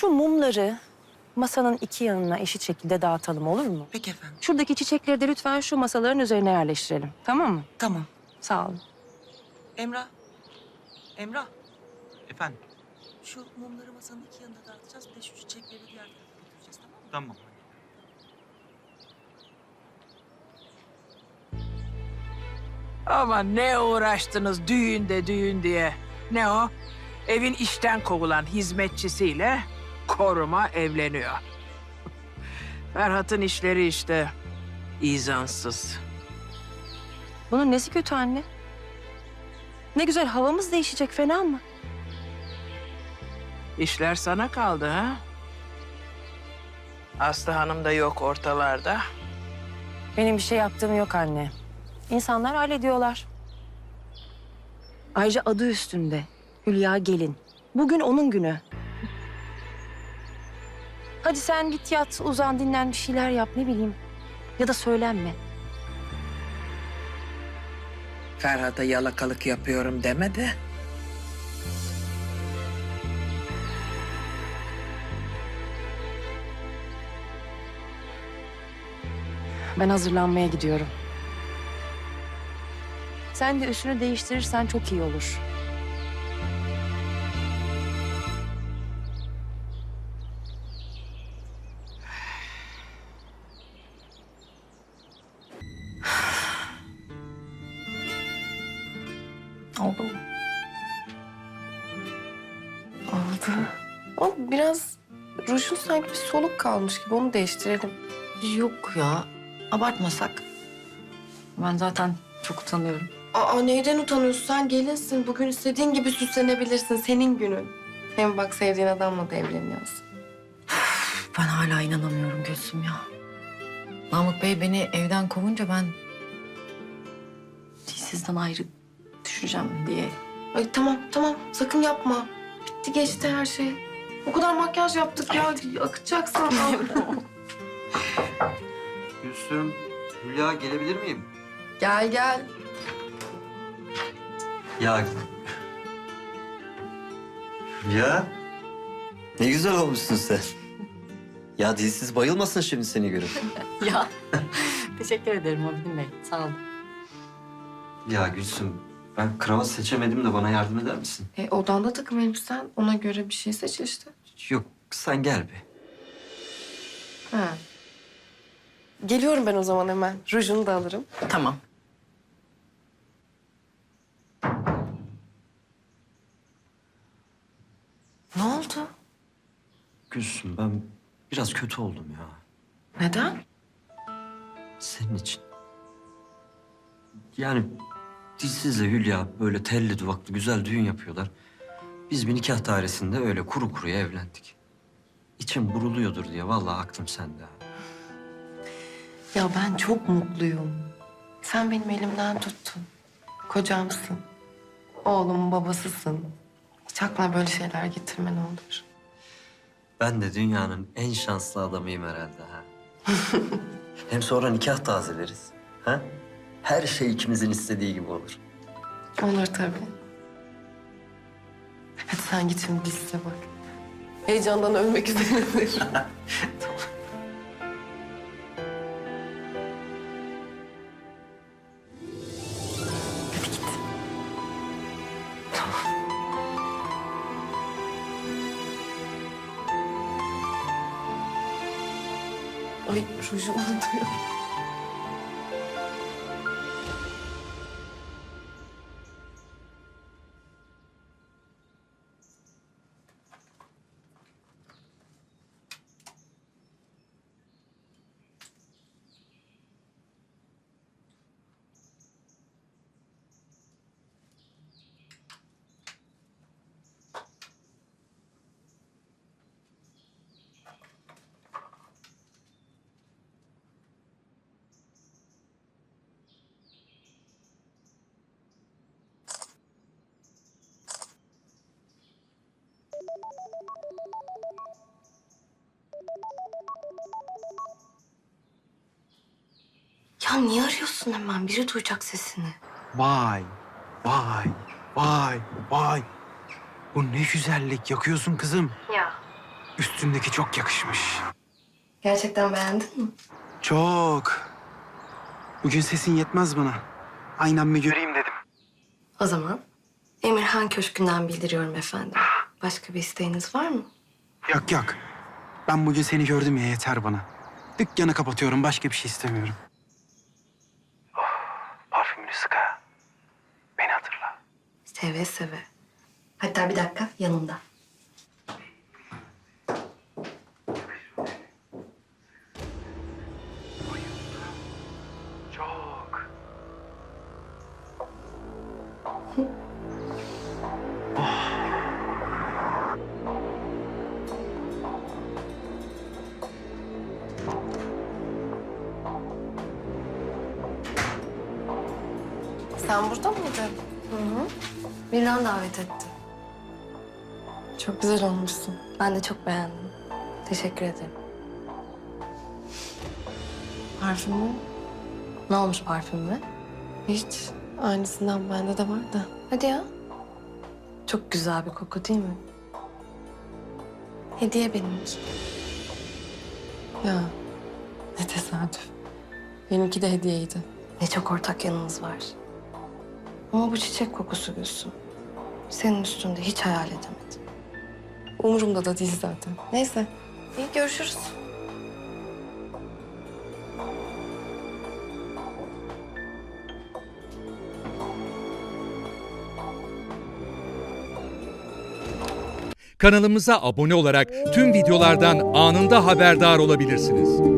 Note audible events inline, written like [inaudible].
Şu mumları masanın iki yanına eşit şekilde dağıtalım olur mu? Peki efendim. Şuradaki çiçekleri de lütfen şu masaların üzerine yerleştirelim. Tamam mı? Tamam. Sağ olun. Emrah. Emrah. Efendim? Şu mumları masanın iki yanına dağıtacağız. Bir de şu çiçekleri diğer tarafa götüreceğiz tamam mı? Tamam. Ama ne uğraştınız düğünde düğün diye. Ne o? Evin işten kovulan hizmetçisiyle koruma evleniyor. Ferhat'ın işleri işte izansız. Bunun nesi kötü anne? Ne güzel havamız değişecek fena mı? İşler sana kaldı ha? Aslı Hanım da yok ortalarda. Benim bir şey yaptığım yok anne. İnsanlar hallediyorlar. Ayrıca adı üstünde. Hülya Gelin. Bugün onun günü. Hadi sen git yat, uzan, dinlen, bir şeyler yap ne bileyim. Ya da söylenme. Ferhat'a yalakalık yapıyorum deme de. Ben hazırlanmaya gidiyorum. Sen de üstünü değiştirirsen çok iyi olur. Oldu mu? Oldu. Ama biraz rujun sanki bir soluk kalmış gibi onu değiştirelim. Yok ya. Abartmasak. Ben zaten çok utanıyorum. Aa neyden utanıyorsun? Sen gelinsin. Bugün istediğin gibi süslenebilirsin. Senin günün. Hem bak sevdiğin adamla da evleniyorsun. Ben hala inanamıyorum Gülsüm ya. Namık Bey beni evden kovunca ben sizden ayrı düşeceğim diye. Ay tamam tamam sakın yapma. Bitti geçti her şey. O kadar makyaj yaptık ya. Akacak sana. [laughs] Gülsüm, Hülya gelebilir miyim? gel gel. Ya... Hülya? Ne güzel olmuşsun sen. Ya dilsiz bayılmasın şimdi seni görüp. [laughs] Ya teşekkür ederim Abidin Bey. Sağ olun. Ya Gülsüm, ben kravat seçemedim de bana yardım eder misin? E, odanda takım elbisen ona göre bir şey seç işte. Yok, sen gel bir. Ha. Geliyorum ben o zaman hemen. Rujunu da alırım. Tamam. Ne oldu? Gülsüm, ben biraz kötü oldum ya. Neden? Senin için. Yani dilsizle Hülya böyle telli duvaklı güzel düğün yapıyorlar. Biz bir nikah dairesinde öyle kuru kuruya evlendik. İçim buruluyordur diye vallahi aklım sende. ha. Ya ben çok mutluyum. Sen benim elimden tuttun. Kocamsın. Oğlumun babasısın. Hiç aklına böyle şeyler getirme ne olur. Ben de dünyanın en şanslı adamıyım herhalde ha. [laughs] Hem sonra nikah tazeleriz. Ha? Her şey ikimizin istediği gibi olur. Olur tabii. Hadi sen git şimdi liste bak. Heyecandan ölmek üzeredir. [laughs] Hadi git. Tamam. Ay rujumu unutuyorum. Ya niye arıyorsun hemen? Biri duyacak sesini. Vay, vay, vay, vay. Bu ne güzellik yakıyorsun kızım. Ya. Üstündeki çok yakışmış. Gerçekten beğendin mi? Çok. Bugün sesin yetmez bana. Aynen bir göreyim dedim. O zaman Emirhan Köşkü'nden bildiriyorum efendim. Başka bir isteğiniz var mı? Yok yok. Ben bugün seni gördüm ya yeter bana. Dükkanı kapatıyorum. Başka bir şey istemiyorum. Seve seve. Hatta bir dakika yanımda. Çok. Sen burada mıydın? Hı hı. Miran davet etti. Çok güzel olmuşsun. Ben de çok beğendim. Teşekkür ederim. Parfümün Ne olmuş parfümüme? hiç aynısından bende de var da. Hadi ya. Çok güzel bir koku değil mi? Hediye benimki. Ya ne tesadüf. Benimki de hediyeydi. Ne çok ortak yanımız var. Ama bu çiçek kokusu Gülsüm. Senin üstünde hiç hayal edemedim. Umurumda da değil zaten. Neyse. İyi görüşürüz. Kanalımıza abone olarak tüm videolardan anında haberdar olabilirsiniz.